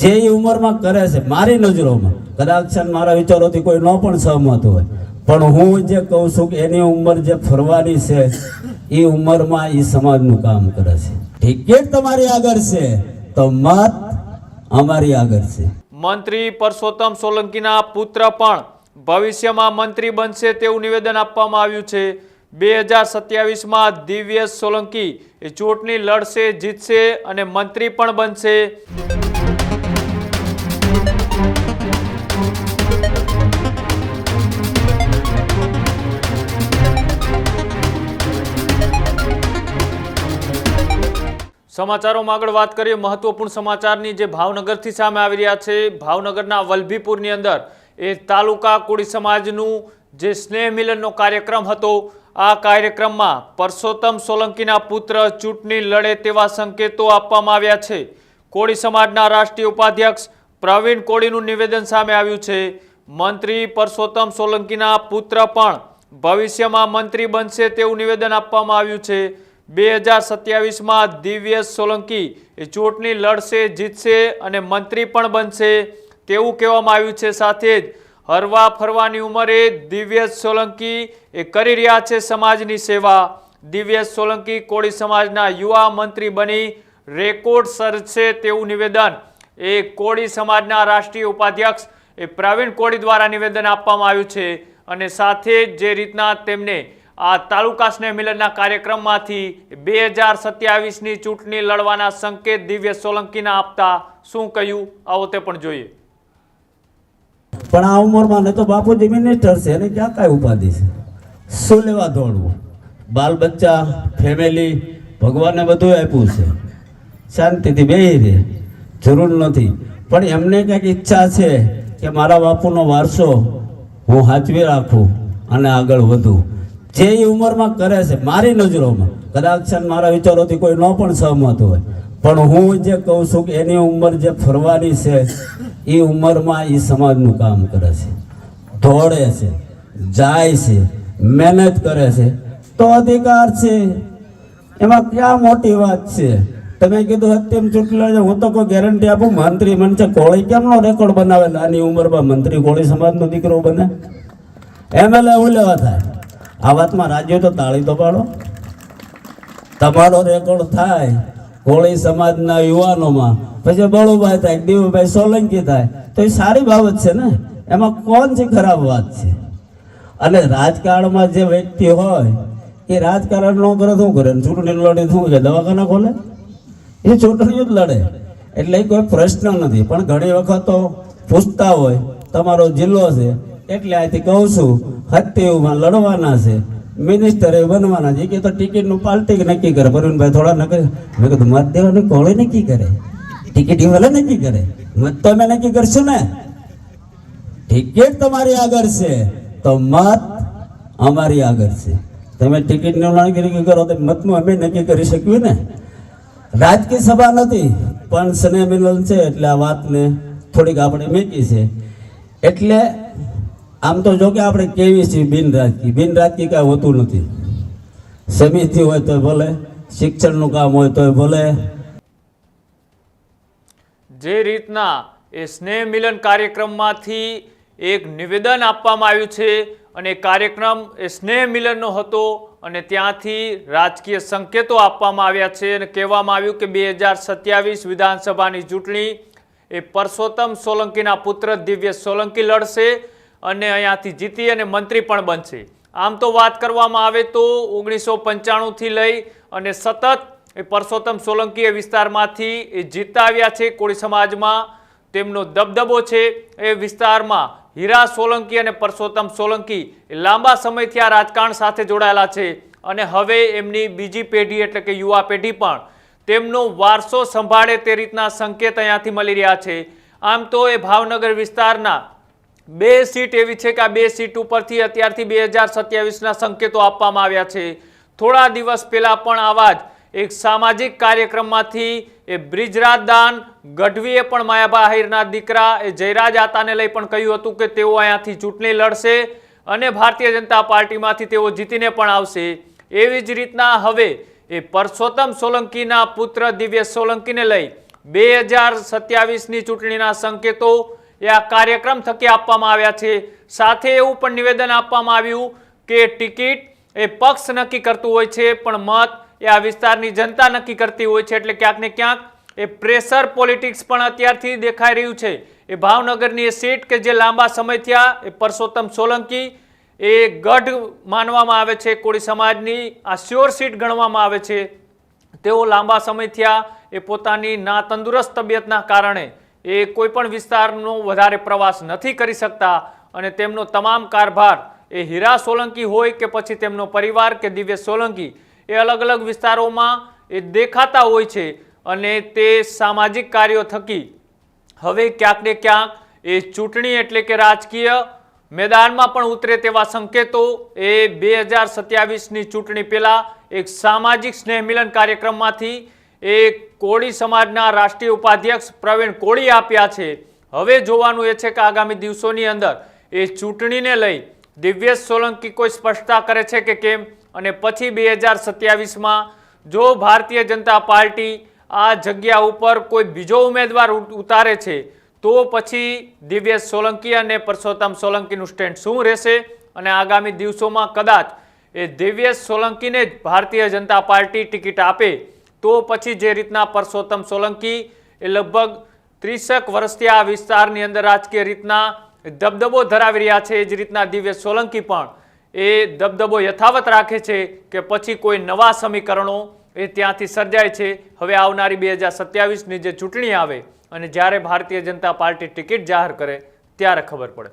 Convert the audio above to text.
જે એ ઉંમરમાં કરે છે, મારી નજરોમાં. કદાચ મારા વિચારોથી કોઈ ન પણ સહમત હોય. પણ હું જે કહું છું કે એની ઉંમર જે ફરવાની છે એ ઉંમરમાં એ સમાજનું કામ કરે છે. ટિકિટ તમારી આગળ છે, તો મત અમારી આગળ છે. મંત્રી પરસોત્તમ સોલંકીના પુત્ર પણ ભવિષ્યમાં મંત્રી બનશે તેવું નિવેદન આપવામાં આવ્યું છે. બે હજાર સત્યાવીસમાં દિવ્યેશ સોલંકી ચૂંટણી લડશે, જીતશે અને મંત્રી પણ બનશે. સમાચારોમાં આગળ વાત કરીએ, મહત્વપૂર્ણ સમાચારની જે ભાવનગરથી સામે આવી રહ્યા છે. ભાવનગરના વલભીપુરની અંદર એ તાલુકા કોળી સમાજનું જે સ્નેહ મિલનનો કાર્યક્રમ હતો, આ કાર્યક્રમમાં પરસોત્તમ સોલંકીના પુત્ર ચૂંટણી લડે તેવા સંકેતો આપવામાં આવ્યા છે. કોળી સમાજના રાષ્ટ્રીય ઉપાધ્યક્ષ પ્રવીણ કોળીનું નિવેદન સામે આવ્યું છે. મંત્રી પરસોત્તમ સોલંકીના પુત્ર પણ ભવિષ્યમાં મંત્રી બનશે તેવું નિવેદન આપવામાં આવ્યું છે. બે હજાર સત્યાવીસમાં દિવ્યેશ સોલંકી એ ચૂંટણી લડશે, જીતશે અને મંત્રી પણ બનશે તેવું કહેવામાં આવ્યું છે. સાથે જ હરવા ફરવાની ઉંમરે દિવ્યેશ સોલંકી એ કરી રહ્યા છે સમાજની સેવા. દિવ્યેશ સોલંકી કોળી સમાજના યુવા મંત્રી બની, રેકોર્ડ સર્જશે તેવું નિવેદન એ કોળી સમાજના રાષ્ટ્રીય ઉપાધ્યક્ષ એ પ્રવીણ કોળી દ્વારા નિવેદન આપવામાં આવ્યું છે અને સાથે જ જે રીતના તેમને આ તાલુકા સ્નેહ મિલનના કાર્યક્રમમાંથી બે હજાર સત્યાવીસની ચૂંટણી લડવાના સંકેત દિવ્ય સોલંકીના આપતા શું કહ્યું? આવો તે પણ જોઈએ. પણ આ ઉંમરમાં ને તો બાપુજી મિનિસ્ટર છે, એને ક્યાં કાંઈ ઉપાધિ છે? શું લેવા દોડવું? બાલ બચ્ચા ફેમિલી ભગવાને બધું આપ્યું છે. શાંતિથી બેહી રહે, જરૂર નથી. પણ એમને કંઈક ઈચ્છા છે કે મારા બાપુનો વારસો હું સાચવી રાખું અને આગળ વધું. જે એ ઉંમરમાં કરે છે, મારી નજરોમાં, કદાચ મારા વિચારોથી કોઈ ન પણ સહમત હોય. પણ હું જે કહું છું કે એની ઉંમર જે ફરવાની છે એ ઉંમરમાં એ સમાજનું કામ કરે છે. દોડે છે, જાય છે, મહેનત કરે છે, તો અધિકાર છે. એમાં ક્યાં મોટી વાત છે? તમે કીધું અત્યમ ચૂંટણી હું તો કોઈ ગેરંટી આપું, મંત્રી બનશે કોળી કેમનો રેકોર્ડ બનાવે? નાની ઉંમરમાં મંત્રી કોળી સમાજનો દીકરો બને. એમએલએ હું લેવા થાય. આ વાતમાં રાજ્યો તો તાળી તો પાડો. તમારો રેકોર્ડ થાય કોળી સમાજના યુવાનોમાં. પછી બળુભાઈ થાય, દેવુભાઈ સોલંકી થાય. તો એ સારી બાબત છે ને? એમાં કોણ છે ખરાબ વાત છે? અને રાજકારણમાં જે વ્યક્તિ હોય, એ રાજકારણ ન કરે શું કરે? ચૂંટણી લડે શું કે દવાખાના ખોલે? એ ચૂંટણીઓ જ લડે. એટલે કોઈ પ્રશ્ન નથી. પણ ઘણી વખત તો પૂછતા હોય, તમારો જિલ્લો છે એટલે આથી કહું છું હત્યાઓમાં લડવાના છે મિનિસ્ટરે બનવાના છે. કે તો ટિકિટનું પાલટી નક્કી કરે. પરવીનભાઈ થોડા નક્કી મેં કીધું મત દેવાની કોળે નક્કી કરે. ટિકિટ ભલે નક્કી કરે. મત તો અમે નક્કી કરશું ને. ટિકિટ તમારી આગળ છે. તો મત અમારી આગળ છે. તમે ટિકિટનું નક્કી કરો તો મતનું અમે નક્કી કરી શકીએ ને. રાજકીય સભા નથી, પણ સ્નેહ મિલન છે. એટલે આ વાતને થોડીક આપણે મેકી છે. એટલે આમ તો જો કે આપણે કેવી છીએ બિન રાજકીય? બિન રાજકીય કાંઈ હોતું નથી. સમિતિ હોય તોય ભલે, શિક્ષણનું કામ હોય તોય ભલે. જે રીતના એ સ્નેહ મિલન કાર્યક્રમમાંથી એક નિવેદન આપવામાં આવ્યું છે અને કાર્યક્રમ એ સ્નેહ મિલનનો હતો અને ત્યાંથી રાજકીય સંકેતો આપવામાં આવ્યા છે અને કહેવામાં આવ્યું કે બે હજાર સત્યાવીસ વિધાનસભાની ચૂંટણી એ પરસોત્તમ સોલંકીના પુત્ર દિવ્ય સોલંકી લડશે અને અહીંયાથી જીતી અને મંત્રી પણ બનશે. આમ તો વાત કરવામાં આવે તો ઓગણીસો પંચાણુંથી લઈ અને સતત એ પરસોત્તમ સોલંકી એ વિસ્તારમાંથી એ જીતતા આવ્યા છે કોળી સમાજમાં. તેમનો દબદબો છે એ વિસ્તારમાં હીરા સોલંકી અને પરસોત્તમ સોલંકી લાંબા સમયથી આ રાજકારણ સાથે જોડાયેલા છે અને હવે એમની બીજી પેઢી એટલે કે યુવા પેઢી પણ તેમનો વારસો સંભાળે તે રીતના સંકેત અહીંયાથી મળી રહ્યા છે. આમ તો એ ભાવનગર વિસ્તારના બે સીટ એવી છે કે આ બે સીટ ઉપરથી અત્યારથી બે હજાર સત્યાવીસના સંકેતો આપવામાં આવ્યા છે. થોડા દિવસ પહેલા પણ આવા જ એક સામાજિક કાર્યક્રમમાંથી એ બ્રિજરાજદાન ગઢવીએ પણ માયાબા આહિરના દીકરા એ જયરાજ આતાને લઈ પણ કહ્યું હતું કે તેઓ અહીંયાથી ચૂંટણી લડશે અને ભારતીય જનતા પાર્ટીમાંથી તેઓ જીતીને પણ આવશે. એવી જ રીતના હવે એ પરસોત્તમ સોલંકીના પુત્ર દિવ્ય સોલંકીને લઈ બે હજાર સત્યાવીસની ચૂંટણીના સંકેતો એ આ કાર્યક્રમ થકી આપવામાં આવ્યા છે. સાથે એવું પણ નિવેદન આપવામાં આવ્યું કે ટિકિટ એ પક્ષ નક્કી કરતું હોય છે, પણ મત એ આ વિસ્તારની જનતા નક્કી કરતી હોય છે. એટલે ક્યાંક ને ક્યાંક એ પ્રેશર પોલિટિક્સ પણ અત્યારથી દેખાઈ રહ્યું છે. એ ભાવનગરની એ સીટ કે જે લાંબા સમય થયા, એ પરસોત્તમ સોલંકી, એ ગઢ માનવામાં આવે છે, કોળી સમાજની આ શ્યોર સીટ ગણવામાં આવે છે. તેઓ લાંબા સમય થયા, એ પોતાની ના તંદુરસ્ત તબિયતના કારણે એ કોઈપણ વિસ્તારનો વધારે પ્રવાસ નથી કરી શકતા અને તેમનો તમામ કારભાર એ હીરા સોલંકી હોય કે પછી તેમનો પરિવાર કે દિવ્ય સોલંકી, એ અલગ અલગ વિસ્તારોમાં એ દેખાતા હોય છે અને તે સામાજિક કાર્યો થકી હવે ક્યાંક ને ક્યાંક એ ચૂંટણી એટલે કે રાજકીય મેદાનમાં પણ ઉતરે તેવા સંકેતો. એ બે હજાર સત્યાવીસની ચૂંટણી પહેલાં એક સામાજિક સ્નેહ મિલન કાર્યક્રમમાંથી એ કોળી સમાજના રાષ્ટ્રીય ઉપાધ્યક્ષ પ્રવીણ કોળી આપ્યા છે. હવે જોવાનું એ છે કે આગામી દિવસોની અંદર એ ચૂંટણીને લઈ દિવ્યેશ સોલંકી કોઈ સ્પષ્ટતા કરે છે કે કેમ? અને પછી બે હજાર સત્યાવીસમાં જો ભારતીય જનતા પાર્ટી આ જગ્યા ઉપર કોઈ બીજો ઉમેદવાર ઉતારે છે, તો પછી દિવ્યેશ સોલંકી અને પરસોત્તમ સોલંકીનું સ્ટેન્ડ શું રહેશે? અને આગામી દિવસોમાં કદાચ એ દિવ્યેશ સોલંકીને જ ભારતીય જનતા પાર્ટી ટિકિટ આપે તો પછી જે રીતના પરસોત્તમ સોલંકી એ લગભગ ત્રીસેક વર્ષથી આ વિસ્તારની અંદર રાજકીય રીતના દબદબો ધરાવી રહ્યા છે, એ જ રીતના દિવ્ય સોલંકી પણ એ દબદબો યથાવત રાખે છે કે પછી કોઈ નવા સમીકરણો એ ત્યાંથી સર્જાય છે. હવે આવનારી બે હજાર સત્યાવીસની જે ચૂંટણી આવે અને જ્યારે ભારતીય જનતા પાર્ટી ટિકિટ જાહેર કરે ત્યારે ખબર પડે.